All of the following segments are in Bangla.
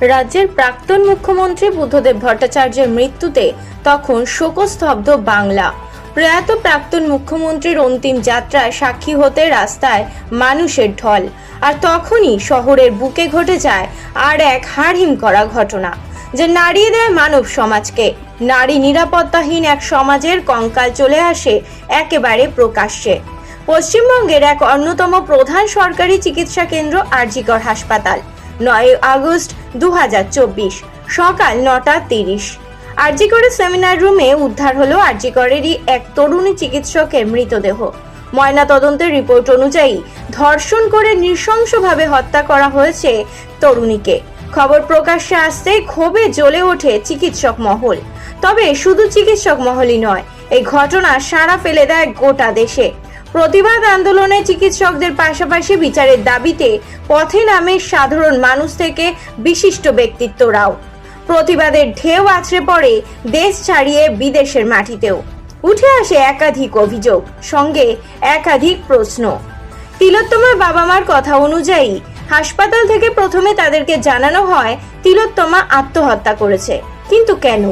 রাজ্যের প্রাক্তন মুখ্যমন্ত্রী বুদ্ধদেব ভট্টাচার্যের মৃত্যুতে তখন শোকস্তব্ধ বাংলা। প্রয়াত প্রাক্তন মুখ্যমন্ত্রীর অন্তিম যাত্রায় সাক্ষী হতে রাস্তায় মানুষের ঢল, আর তখনই শহরের বুকে ঘটে যায় আর এক হাড়হিম করা ঘটনা, যে নাড়িয়ে দেয় মানব সমাজকে। নারী নিরাপত্তাহীন এক সমাজের কঙ্কাল চলে আসে একেবারে প্রকাশ্যে। পশ্চিমবঙ্গের এক অন্যতম প্রধান সরকারি চিকিৎসা কেন্দ্র আরজিকর হাসপাতাল। নয় আগস্ট দুহাজার চব্বিশ, সকাল নটা তিরিশ। আরজিকরের সেমিনার রুমে উদ্ধার হলো আরজিকরেরই এক তরুণী চিকিৎসকের মৃতদেহ। ময়না তদন্তের রিপোর্ট অনুযায়ী ধর্ষণ করে নৃশংসভাবে হত্যা করা হয়েছে তরুণীকে। খবর প্রকাশ্যে আসতেই ক্ষোভে জ্বলে ওঠে চিকিৎসক মহল। তবে শুধু চিকিৎসক মহলই নয়, এই ঘটনা সাড়া ফেলে দেয় গোটা দেশে। প্রতিবাদ আন্দোলনে চিকিৎসকদের পাশাপাশি বিচারের দাবিতে পথে নামে সাধারণ মানুষ থেকে বিশিষ্ট ব্যক্তিত্বরাও। প্রতিবাদের ঢেউ আছড়ে পড়ে দেশ ছাড়িয়ে বিদেশের মাটিতেও। উঠে আসে একাধিক অভিযোগ, সঙ্গে একাধিক প্রশ্ন। তিলোত্তমার বাবা মার কথা অনুযায়ী হাসপাতাল থেকে প্রথমে তাদেরকে জানানো হয়, তিলোত্তমা আত্মহত্যা করেছে। কিন্তু কেন?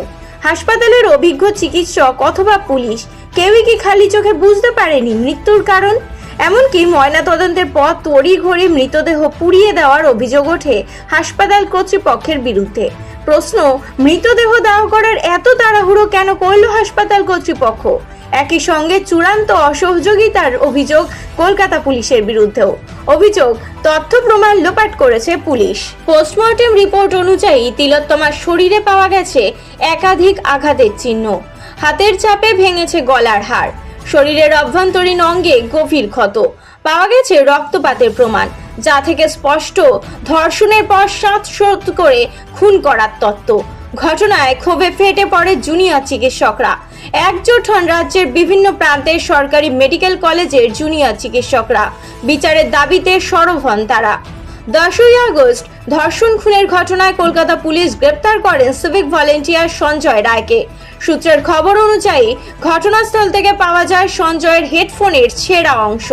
হাসপাতালের অভিজ্ঞ চিকিৎসক অথবা পুলিশ কেউই কি খালি চোখে বুঝতে পারেনি মৃত্যুর কারণ? এমনকি ময়না তদন্তের পর তড়ি ঘড়ি মৃতদেহ পুড়িয়ে দেওয়ার অভিযোগ ওঠে হাসপাতাল কর্তৃপক্ষের বিরুদ্ধে। প্রশ্ন, মৃতদেহ দাহ করার এত তাড়াহুড়ো কেন করল হাসপাতাল কর্তৃপক্ষ? একই সঙ্গে চূড়ান্ত অসহযোগিতার অভিযোগ কলকাতা পুলিশের বিরুদ্ধেও। অভিযোগ, তথ্য প্রমাণ লোপাট করেছে পুলিশ। পোস্টমর্টেম রিপোর্ট অনুযায়ী তিলোত্তমার শরীরে পাওয়া গেছে একাধিক আঘাতের চিহ্ন। হাতের চাপে ভেঙেছে গলার হাড় শরীরের অভ্যন্তরীণ অঙ্গে গভীর ক্ষত। পাওয়া গেছে রক্তপাতের প্রমাণ, যা থেকে স্পষ্ট ধর্ষণের পর শ্বাসরোধ করে খুন করার তত্ত্ব। ঘটনায় ক্ষোভে ফেটে পড়ে জুনিয়র চিকিৎসকরা। একজোট হন রাজ্যের বিভিন্ন প্রান্তের সরকারি মেডিকেল কলেজের জুনিয়র চিকিৎসকরা। বিচারের দাবিতে সরব হন তারা। দশই আগস্ট, ধর্ষণ খুনের ঘটনায় কলকাতা পুলিশ গ্রেপ্তার করেন সিভিক ভলেন্টিয়ার সঞ্জয় রায়কে। সূত্রের খবর অনুযায়ী, ঘটনাস্থল থেকে পাওয়া যায় সঞ্জয়ের হেডফোনের ছেঁড়া অংশ।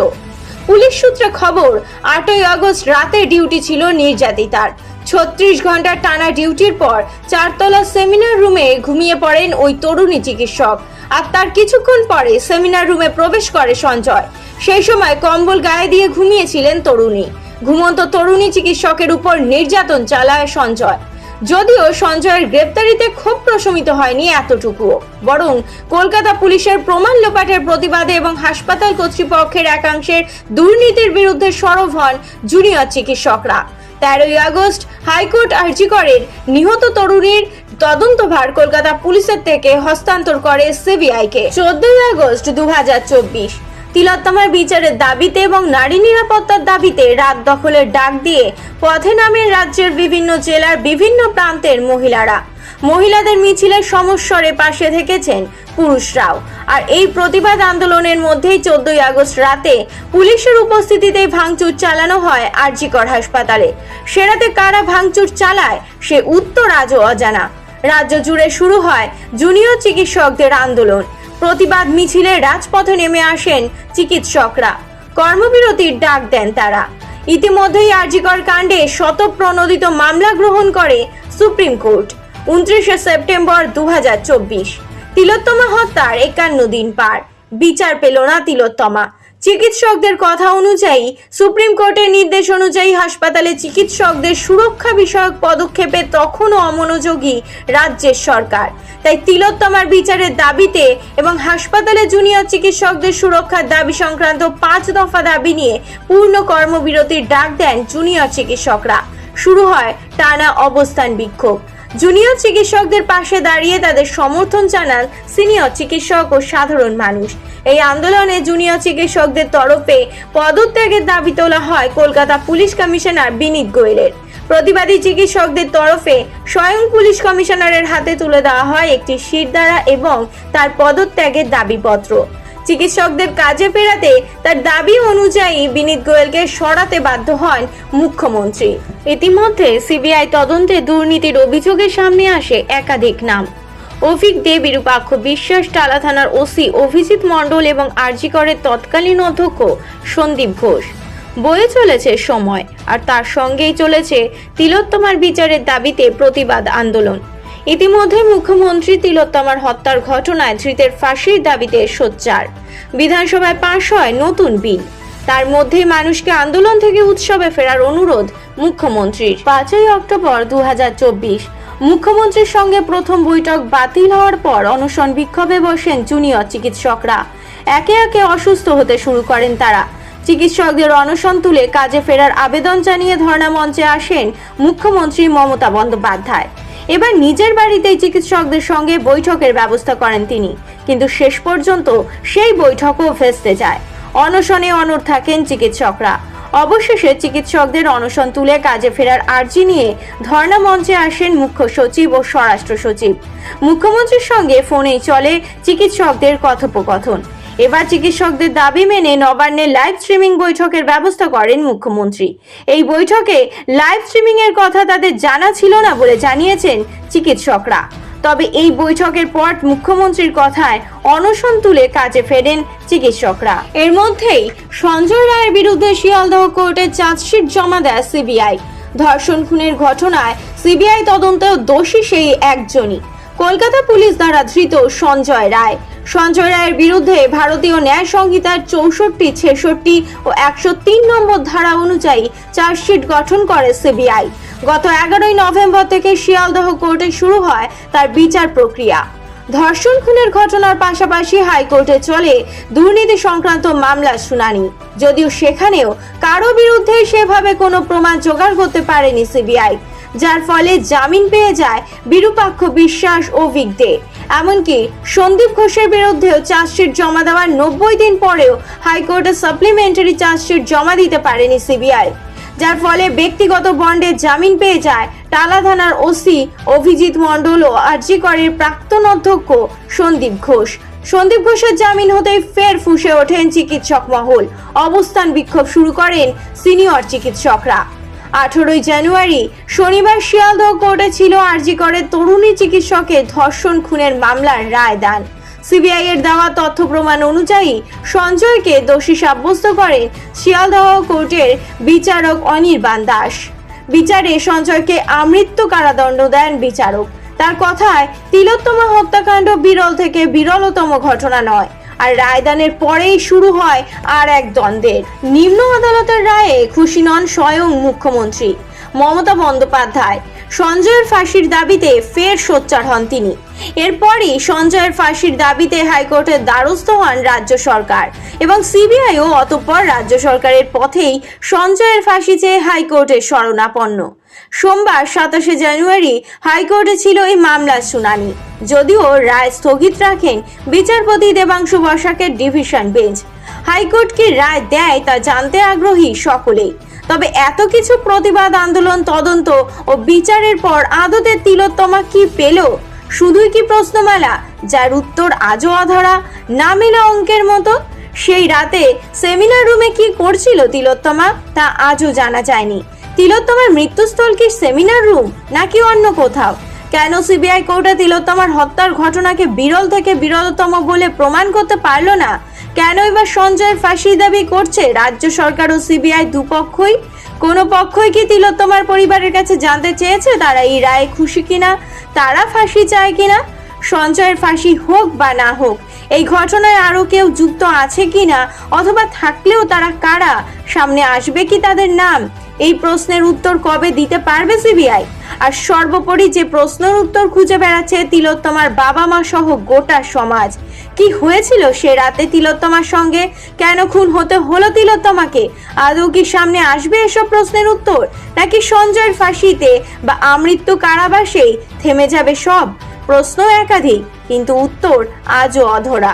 পুলিশ সূত্রে খবর, আটই আগস্ট রাতে ডিউটি ছিল নির্যাতিতার। ছত্রিশ ঘণ্টার টানা ডিউটির পর চারতলা সেমিনার রুমে ঘুমিয়ে পড়েন ওই তরুণী চিকিৎসক। আর তার কিছুক্ষণ পরে সেমিনার রুমে প্রবেশ করে সঞ্জয়। সেই সময় কম্বল গায়ে দিয়ে ঘুমিয়েছিলেন তরুণী। ঘুমন্ত তরুণী চিকিৎসকের উপর নির্যাতন চালায় সঞ্জয়। যদিও সঞ্জয়ের গ্রেপ্তারিতে ক্ষোভ প্রশমিত হয়নি এতটুকুও। বরং কলকাতা পুলিশের প্রমাণ লোপাটের প্রতিবাদে এবং হাসপাতাল কর্তৃপক্ষের একাংশের দুর্নীতির বিরুদ্ধে সরব হন জুনিয়র চিকিৎসকরা। তেরোই আগস্ট হাইকোর্ট আর্জি করেন নিহত তরুণীর তদন্তভার কলকাতা পুলিশের থেকে হস্তান্তর করে সিবিআইকে। চোদ্দই আগস্ট দু হাজার চব্বিশ তিলোত্তমার বিচারের দাবিতে এবং নারী নিরাপত্তার দাবিতে রাত দখলের ডাক দিয়ে পথে নামেন রাজ্যের বিভিন্ন জেলার বিভিন্ন প্রান্তের মহিলারা। মহিলাদের মিছিলের সমস্বরে পাশে থেকেছেন পুরুষরাও। আর এই প্রতিবাদ আন্দোলনের মধ্যেই চোদ্দই আগস্ট রাতে পুলিশের উপস্থিতিতে ভাঙচুর চালানো হয় আরজিকর হাসপাতালে। সেরাতে কারা ভাঙচুর চালায় সে উত্তর আজও অজানা। রাজ্য জুড়ে শুরু হয় জুনিয়র চিকিৎসকদের আন্দোলন। প্রতিবাদ মিছিলে রাজপথে নেমে আসেন চিকিৎসকরা। কর্মবিরতির ডাক দেন তারা। ইতিমধ্যেই আরজিকর কাণ্ডে শতপ্রণোদিত মামলা গ্রহণ করে সুপ্রিম কোর্ট। উনত্রিশে সেপ্টেম্বর দু হাজার চব্বিশ। তিলোত্তমা হত্যার একান্ন দিন পার। বিচার পেল না তিলোত্তমা। চিকিৎসকদের কথা অনুযায়ী, সুপ্রিম কোর্টের নির্দেশ অনুযায়ী হাসপাতালে চিকিৎসকদের সুরক্ষা বিষয়ক পদক্ষেপে তখনও অমনোযোগী রাজ্যের সরকার। তাই তিলোত্তমার বিচারের দাবিতে এবং হাসপাতালে জুনিয়র চিকিৎসকদের সুরক্ষার দাবি সংক্রান্ত পাঁচ দফা দাবি নিয়ে পূর্ণ কর্মবিরতির ডাক দেন জুনিয়র চিকিৎসকরা। শুরু হয় টানা অবস্থান বিক্ষোভ। জুনিয়র চিকিৎসকদের পাশে দাঁড়িয়ে তাদের সমর্থন জানান সিনিয়র চিকিৎসক ও সাধারণ মানুষ। এই আন্দোলনে জুনিয়র চিকিৎসকদের তরফে পদত্যাগের দাবি তোলা হয় কলকাতা পুলিশ কমিশনার বিনীত গোয়েলের। প্রতিবাদী চিকিৎসকদের তরফে স্বয়ং পুলিশ কমিশনারের হাতে তুলে দেওয়া হয় একটি শিরদাঁড়া এবং তার পদত্যাগের দাবিপত্র। চিকিৎসকদের কাজে ফেরাতে তার দাবি অনুযায়ী বিনীত গোয়েলকে সরাতে বাধ্য হন মুখ্যমন্ত্রী। ইতিমধ্যে সিবিআই তদন্তে দুর্নীতির অভিযোগের সামনে আসে একাধিক নাম। অভিক দে বিরূপাক্ষ বিশ্বাস, টালা থানার ওসি অভিজিৎ মণ্ডল এবং আরজিকরের তৎকালীন অধ্যক্ষ সন্দীপ ঘোষ। বয়ে চলেছে সময়, আর তার সঙ্গেই চলেছে তিলোত্তমার বিচারের দাবিতে প্রতিবাদ আন্দোলন। ইতিমধ্যে মুখ্যমন্ত্রী তিলোত্তমার হত্যার ঘটনায় ধৃতের ফাঁসির দাবিতে সোচ্চার। বিধানসভায় পাশ হয় নতুন বিল। তার মধ্যেই মানুষকে আন্দোলন থেকে উৎসবে ফেরার অনুরোধ মুখ্যমন্ত্রীর। পাঁচই অক্টোবর দু মুখ্যমন্ত্রীর সঙ্গে প্রথম বৈঠক বাতিল হওয়ার পর অনশন বিক্ষোভে বসেন জুনিয়র চিকিৎসকরা। একে একে অসুস্থ হতে শুরু করেন তারা। চিকিৎসকদের অনশন তুলে কাজে ফেরার আবেদন জানিয়ে ধর্ণা মঞ্চে আসেন মুখ্যমন্ত্রী মমতা বন্দ্যোপাধ্যায়। এবার নিজের বাড়িতেই চিকিৎসকদের সঙ্গে বৈঠকের ব্যবস্থা করেন তিনি। কিন্তু শেষ পর্যন্ত সেই বৈঠকও ভেস্তে যায়। অনশনে অনড় থাকেন চিকিৎসকরা। অবশেষে চিকিৎসকদের অনশন তুলে কাজে ফেরার আর্জি নিয়ে ধর্ণা মঞ্চে আসেন মুখ্য সচিব ও স্বরাষ্ট্র সচিব। মুখ্যমন্ত্রীর সঙ্গে ফোনেই চলে চিকিৎসকদের কথোপকথন। এবার চিকিৎসকদের দাবি মেনে নবান্নে লাইভ স্ট্রিমিং বৈঠকের ব্যবস্থা করেন মুখ্যমন্ত্রী। এই বৈঠকে লাইভ স্ট্রিমিং এর কথা তাদের জানা ছিল না বলে জানিয়েছেন চিকিৎসকরা। তবে এই বৈঠকের পর মুখ্যমন্ত্রীর কথায় অনশন তুলে কাজে ফেরেন চিকিৎসকরা। এর মধ্যেই সঞ্জয় রায়ের বিরুদ্ধে শিয়ালদহ কোর্টে চার্জশিট জমা দেয় সিবিআই। ধর্ষণ খুনের ঘটনায় সিবিআই তদন্তেও দোষী সেই একজনই। কলকাতা পুলিশ দ্বারা ধৃত সঞ্জয় রায়। সঞ্জয় রায়ের বিরুদ্ধে ভারতীয় ন্যায় সংহিতার চৌষট্টি, ছেষট্টি ও একশো তিন নম্বর ধারা অনুযায়ী চার্জশিট গঠন করে সিবিআই। গত এগারোই নভেম্বর থেকে শিয়ালদহ কোর্টে শুরু হয় তার বিচার প্রক্রিয়া। ধর্ষণ, খুনের ঘটনার পাশাপাশি হাইকোর্টে চলে দুর্নীতি সংক্রান্ত মামলার শুনানি। যদিও সেখানেও কারও বিরুদ্ধে সেভাবে কোনো প্রমাণ জোগাড় করতে পারেনি সিবিআই। যার ফলে জামিন পেয়ে যায় বিরূপাক্ষ বিশ্বাস ও ভিগদে এমনকি সন্দীপ ঘোষের বিরুদ্ধেও চার্জশিট জমা দেওয়ার নব্বই দিন পরেও হাইকোর্টে সাপ্লিমেন্টারি চার্জশিট জমা দিতে পারেনি সিবিআই। যার ফলে ব্যক্তিগত বন্ডে জামিন পেয়ে যায় টালা থানার ওসি অভিজিৎ মণ্ডল ও আরজিকরের প্রাক্তন অধ্যক্ষ সন্দীপ ঘোষ। সন্দীপ ঘোষের জামিন হতেই ফের ফুসে ওঠেন চিকিৎসক মহল। অবস্থান বিক্ষোভ শুরু করেন সিনিয়র চিকিৎসকরা। আঠেরোই জানুয়ারি শনিবার শিয়ালদহ কোর্টে ছিল আরজিকরের তরুণী চিকিৎসকের ধর্ষণ খুনের মামলার রায় দান। সিবিআই এর দেওয়া তথ্য প্রমাণ অনুযায়ী সঞ্জয়কে দোষী সাব্যস্ত করেন শিয়ালদহ কোর্টের বিচারক অনির্বাণ দাস। বিচারে সঞ্জয়কে আমৃত্যু কারাদণ্ড দেন বিচারক। তার কথায় তিলোত্তমা হত্যাকাণ্ড বিরল থেকে বিরলতম ঘটনা নয়। আর রায়দানের পরেই শুরু হয় আর এক দ্বন্দ্বের। নিম্ন আদালতের রায়ে খুশি নন স্বয়ং মুখ্যমন্ত্রী মমতা বন্দ্যোপাধ্যায়। সঞ্জয়ের ফাঁসির দাবিতে ফের সোচ্চার হন তিনি। এরপরই সঞ্জয়ের ফাঁসির দাবিতে হাইকোর্টের দ্বারস্থ হন রাজ্য সরকার এবং সিবিআইও অতঃপর রাজ্য সরকারের পথেই সঞ্জয়ের ফাঁসি চেয়ে হাইকোর্টের শরণাপন্ন। সোমবার সাতাশে জানুয়ারি হাইকোর্টে ছিল এই মামলার শুনানি। যদিও রায় স্থগিত রাখেন বিচারপতি দেবাংশু বসাকের ডিভিশন বেঞ্চ। হাইকোর্ট কি রায় দেয় তা জানতে আগ্রহী সকলেই। তবে এত কিছু প্রতিবাদ আন্দোলন তদন্ত ও বিচারের পর আদতে তিলোত্তমা কি পেল? শুধুই কি প্রশ্নমালা, যার উত্তর আজও অধরা, না মেলা অঙ্কের মতো? সেই রাতে সেমিনার রুমে কি করছিল তিলোত্তমা, তা আজও জানা যায়নি। তিলোত্তমার মৃত্যুস্থল কি সেমিনার রুম নাকি অন্য কোথাও? কেন সিবিআই কোর্টে তিলোত্তমার হত্যার ঘটনাকে বিরল থেকে বিরলতম বলে প্রমাণ করতে পারল না? কেন এবার সঞ্জয়ের ফাঁসি দাবি করছে রাজ্য সরকার ও সিবিআই দুপক্ষই কোনো পক্ষই কি তিলোত্তমার পরিবারের কাছে জানতে চেয়েছে তারা এই রায়ে খুশি কিনা? তারা ফাঁসি চায় কিনা? সঞ্জয়ের ফাঁসি হোক বা না হোক, এই ঘটনায় আরও কেউ যুক্ত আছে কিনা? অথবা থাকলেও তারা কারা? সামনে আসবে কি তাদের নাম? এই প্রশ্নের উত্তর কবে দিতে পারবে সিবিআই? আর সর্বোপরি যে প্রশ্নের উত্তর খুঁজে বেড়াচ্ছে তিলোত্তমার বাবা মা সহ গোটা সমাজ। কি হয়েছিল সে রাতে তিলোত্তমার সঙ্গে? কেন খুন হতে হলো তিলোত্তমাকে? আদৌ কি সামনে আসবে এসব প্রশ্নের উত্তর? নাকি সঞ্জয়ের ফাঁসিতে বা আমৃত্যু কারাবাসেই থেমে যাবে সব? প্রশ্ন একাধিক, কিন্তু উত্তর আজও অধরা।